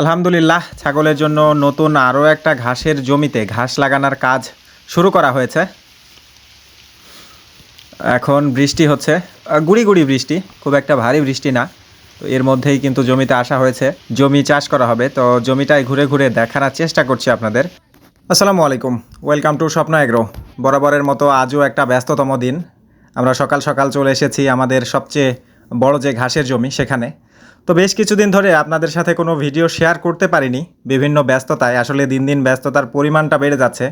আলহামদুলিল্লাহ, ছাগলের জন্য নতুন আরও একটা ঘাসের জমিতে ঘাস লাগানোর কাজ শুরু করা হয়েছে। এখন বৃষ্টি হচ্ছে, গুড়ি গুড়ি বৃষ্টি, খুব একটা ভারী বৃষ্টি না। তো এর মধ্যেই কিন্তু জমিতে আসা হয়েছে, জমি চাষ করা হবে। তো জমিটায় ঘুরে ঘুরে দেখানোর চেষ্টা করছি আপনাদের। আসসালামু আলাইকুম, ওয়েলকাম টু স্বপ্ন এগ্রো। বরাবরের মতো আজও একটা ব্যস্ততম দিন। আমরা সকাল সকাল চলে এসেছি আমাদের সবচেয়ে বড় যে ঘাসের জমি সেখানে। তো বেশ কিছুদিন ধরে আপনাদের সাথে কোনো ভিডিও শেয়ার করতে পারিনি। বিভিন্ন ব্যস্ততায়, আসলে দিন দিন ব্যস্ততার পরিমাণটা বেড়ে যাচ্ছে।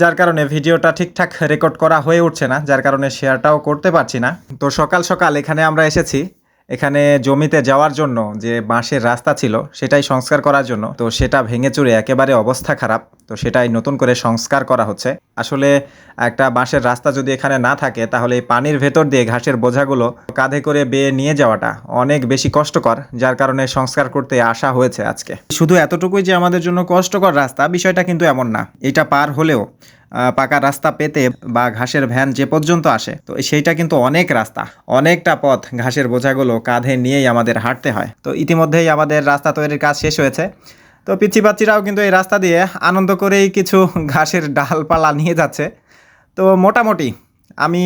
যার কারণে ভিডিওটা ঠিকঠাক রেকর্ড করা হয়ে উঠছে না, যার কারণে শেয়ারটাও করতে পারছি না। তো সকাল সকাল এখানে আমরা এসেছি এখানে জমিতে যাওয়ার জন্য যে বাঁশের রাস্তা ছিল, সেটাই সংস্কার করার জন্য। তো সেটা ভেঙে চুরে একেবারে অবস্থা খারাপ। তো সেটাই নতুন করে সংস্কার করা হচ্ছে। আসলে একটা বাঁশের রাস্তা যদি এখানে না থাকে, তাহলে এই পানির ভেতর দিয়ে ঘাসের বোঝাগুলো কাঁধে করে বেয়ে নিয়ে যাওয়াটা অনেক বেশি কষ্টকর, যার কারণে সংস্কার করতে আসা হয়েছে আজকে। শুধু এতটুকুই যে আমাদের জন্য কষ্টকর রাস্তা, বিষয়টা কিন্তু এমন না। এটা পার হলেও পাকা রাস্তা পেতে বা ঘাসের ভ্যান যে পর্যন্ত আসে, তো সেইটা কিন্তু অনেক রাস্তা। অনেকটা পথ ঘাসের বোঝাগুলো কাঁধে নিয়েই আমাদের হাঁটতে হয়। তো ইতিমধ্যেই আমাদের রাস্তা তৈরির কাজ শেষ হয়েছে। তো পিচ্ছি বাচ্চিরাও কিন্তু এই রাস্তা দিয়ে আনন্দ করেই কিছু ঘাসের ডালপালা নিয়ে যাচ্ছে। তো মোটামুটি আমি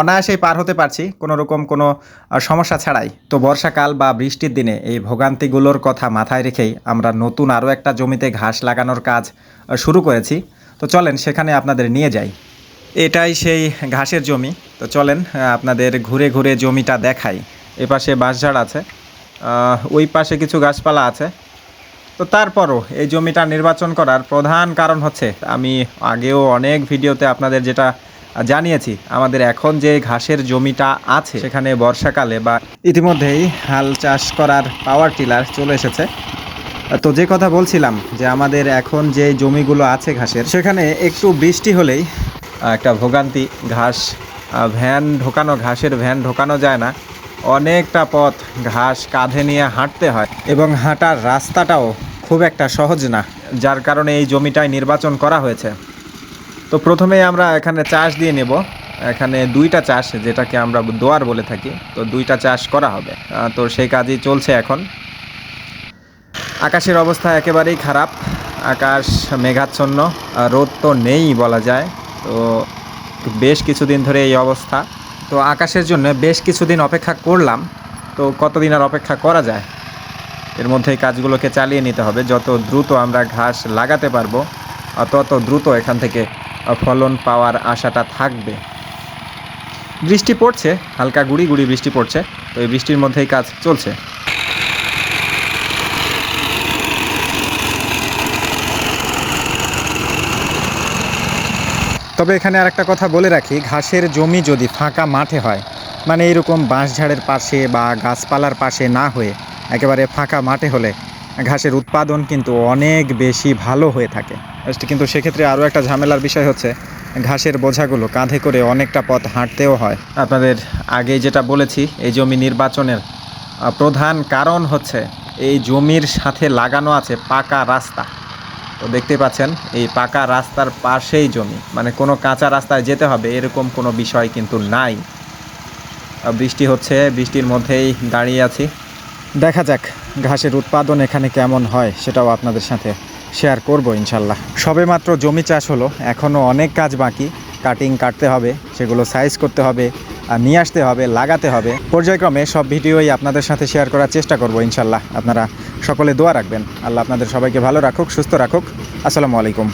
অনায়াসেই পার হতে পারছি, কোনো রকম কোনো সমস্যা ছাড়াই। তো বর্ষাকাল বা বৃষ্টির দিনে এই ভোগান্তিগুলোর কথা মাথায় রেখেই আমরা নতুন আরও একটা জমিতে ঘাস লাগানোর কাজ শুরু করেছি। তো চলেন সেখানে আপনাদের নিয়ে যাই। এটাই সেই ঘাসের জমি। তো চলেন আপনাদের ঘুরে ঘুরে জমিটা দেখাই। এপাশে বাঁশঝাড় আছে ওই পাশে কিছু গাছপালা আছে। তো তারপরও এই জমিটা নির্বাচন করার প্রধান কারণ হচ্ছে, আমি আগেও অনেক ভিডিওতে আপনাদের যেটা জানিয়েছি, আমাদের এখন যে ঘাসের জমিটা আছে, সেখানে বর্ষাকালে বা ইতিমধ্যেই হাল চাষ করার পাওয়ার টিলার চলে এসেছে। তো যে কথা বলছিলাম যে আমাদের এখন যে জমিগুলো আছে ঘাসের, সেখানে একটু বৃষ্টি হলেই একটা ভোগান্তি ঘাস ভ্যান ঢোকানো, ঘাসের ভ্যান ঢোকানো যায় না। অনেকটা পথ ঘাস কাঁধে নিয়ে হাঁটতে হয় এবং হাঁটার রাস্তাটাও খুব একটা সহজ না, যার কারণে এই জমিটাই নির্বাচন করা হয়েছে। তো প্রথমেই আমরা এখানে চাষ দিয়ে নেব। এখানে দুইটা চাষ, যেটাকে আমরা দোয়ার বলে থাকি, তো দুইটা চাষ করা হবে। তো সেই কাজই চলছে এখন। আকাশের অবস্থা একেবারেই খারাপ। আকাশ মেঘাচ্ছন্ন রোদ তো নেই বলা যায়। তো বেশ কিছুদিন ধরে এই অবস্থা। তো আকাশের জন্য বেশ কিছুদিন অপেক্ষা করলাম। তো কতদিন আর অপেক্ষা করা যায়? এর মধ্যে এই কাজগুলোকে চালিয়ে নিতে হবে। যত দ্রুত আমরা ঘাস লাগাতে পারব তত দ্রুত এখান থেকে ফলন পাওয়ার আশাটা থাকবে। বৃষ্টি পড়ছে, হালকা গুড়ি গুড়ি বৃষ্টি পড়ছে। তো এই বৃষ্টির মধ্যেই কাজ চলছে। তবে এখানে আরেকটা কথা বলে রাখি, ঘাসের জমি যদি ফাঁকা মাঠে হয় মানে এইরকম বাঁশঝাড়ের পাশে বা গাছপালার পাশে না হয়ে একেবারে ফাঁকা মাঠে হলে ঘাসের উৎপাদন কিন্তু অনেক বেশি ভালো হয়ে থাকে। কিন্তু সেক্ষেত্রে আরও একটা ঝামেলার বিষয় হচ্ছে, ঘাসের বোঝাগুলো কাঁধে করে অনেকটা পথ হাঁটতেও হয়। আপনাদের আগে যেটা বলেছি, এই জমি নির্বাচনের প্রধান কারণ হচ্ছে এই জমির সাথে লাগানো আছে পাকা রাস্তা। তো দেখতে পাচ্ছেন, এই পাকা রাস্তার পাশেই জমি। মানে কোনো কাঁচা রাস্তায় যেতে হবে এরকম কোনো বিষয় কিন্তু নাই। বৃষ্টি হচ্ছে, বৃষ্টির মধ্যেই দাঁড়িয়ে আছি। দেখা যাক ঘাসের উৎপাদন এখানে কেমন হয়, সেটাও আপনাদের সাথে শেয়ার করব ইনশাল্লাহ। সবে মাত্র জমি চাষ হলো এখনও অনেক কাজ বাকি। কাটিং কাটতে হবে, সেগুলো সাইজ করতে হবে নিয়ে আসতে হবে, লাগাতে হবে। পর্যায়ক্রমে সব ভিডিওই আপনাদের সাথে শেয়ার করার চেষ্টা করব, ইনশাল্লাহ। আপনারা সকলে দোয়া রাখবেন। আল্লাহ আপনাদের সবাইকে ভালো রাখুক, সুস্থ রাখুক। আসসালামু আলাইকুম।